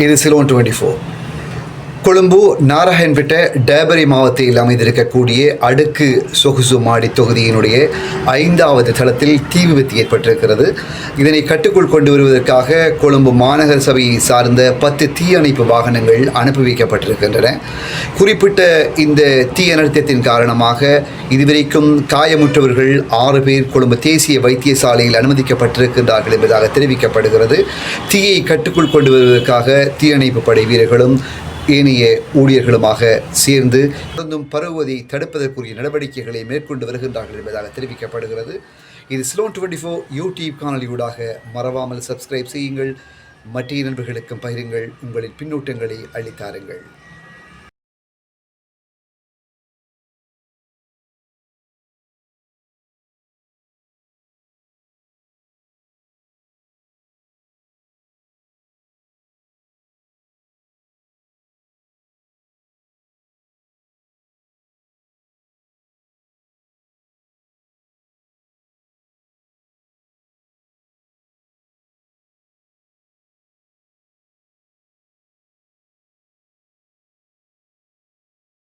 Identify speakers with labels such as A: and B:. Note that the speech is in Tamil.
A: இது சிலோன் டுவெண்ட்டி ஃபோர் கொழும்பு நாராயண்பேட்டை டேபரி மாவட்டத்தில் அமைந்திருக்கக்கூடிய அடுக்கு சொகுசு மாடி தொகுதியினுடைய ஐந்தாவது தளத்தில் தீ விபத்து ஏற்பட்டிருக்கிறது. இதனை கட்டுக்குள் கொண்டு வருவதற்காக கொழும்பு மாநகர சபையை சார்ந்த பத்து தீயணைப்பு வாகனங்கள் அனுப்பி வைக்கப்பட்டிருக்கின்றன. குறிப்பிட்ட இந்த தீயநடத்தியத்தின் காரணமாக இதுவரைக்கும் காயமுற்றவர்கள் ஆறு பேர் கொழும்பு தேசிய வைத்தியசாலையில் அனுமதிக்கப்பட்டிருக்கின்றார்கள் என்பதாக தெரிவிக்கப்படுகிறது. தீயை கட்டுக்குள் கொண்டு வருவதற்காக தீயணைப்பு படை வீரர்களும் ஏனைய ஊழியர்களுமாக சேர்ந்து தொடர்ந்தும் பரவுவதை தடுப்பதற்குரிய நடவடிக்கைகளை மேற்கொண்டு வருகின்றார்கள் என்பதாக தெரிவிக்கப்படுகிறது. இது ஸ்லோன் டுவெண்ட்டி ஃபோர் யூடியூப் காணொலியூடாக மறவாமல் சப்ஸ்கிரைப் செய்யுங்கள். மற்ற நண்பர்களுக்கும் பகிருங்கள். உங்களின் பின்னூட்டங்களை அளித்தாருங்கள்.